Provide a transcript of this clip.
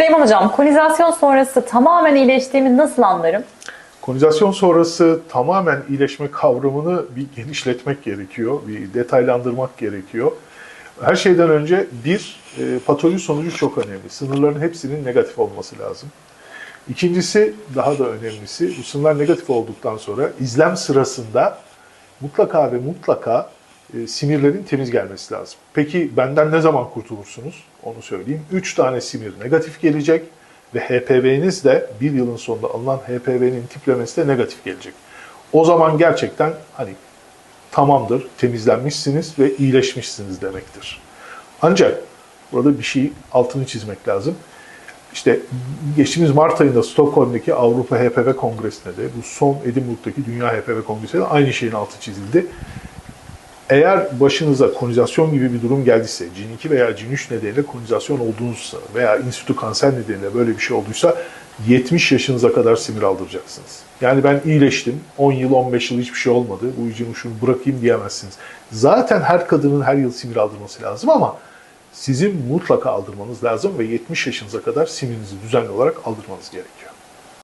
Süleyman Hocam, konizasyon sonrası tamamen iyileştiğimi nasıl anlarım? Konizasyon sonrası tamamen iyileşme kavramını bir genişletmek gerekiyor, bir detaylandırmak gerekiyor. Her şeyden önce bir, e, patoloji sonucu çok önemli. Sınırların hepsinin negatif olması lazım. İkincisi, daha da önemlisi, bu sınırlar negatif olduktan sonra izlem sırasında mutlaka ve mutlaka e, sinirlerin temiz gelmesi lazım. Peki benden ne zaman kurtulursunuz? Onu söyleyeyim. 3 tane sinir negatif gelecek ve HPV'niz de bir yılın sonunda alınan HPV'nin tiplemesi de negatif gelecek. O zaman gerçekten hani tamamdır, temizlenmişsiniz ve iyileşmişsiniz demektir. Ancak burada bir şey altını çizmek lazım. İşte geçtiğimiz Mart ayında Stockholm'daki Avrupa HPV Kongresi'nde de bu son Edinburgh'daki Dünya HPV Kongresi'nde de aynı şeyin altı çizildi. Eğer başınıza konizasyon gibi bir durum geldiyse, cin 2 veya cin 3 nedeniyle konizasyon olduğunuzsa veya institü kanser nedeniyle böyle bir şey olduysa 70 yaşınıza kadar simir aldıracaksınız. Yani ben iyileştim, 10 yıl, 15 yıl hiçbir şey olmadı, bu cin uçunu bırakayım diyemezsiniz. Zaten her kadının her yıl simir aldırması lazım ama sizin mutlaka aldırmanız lazım ve 70 yaşınıza kadar simirinizi düzenli olarak aldırmanız gerekiyor.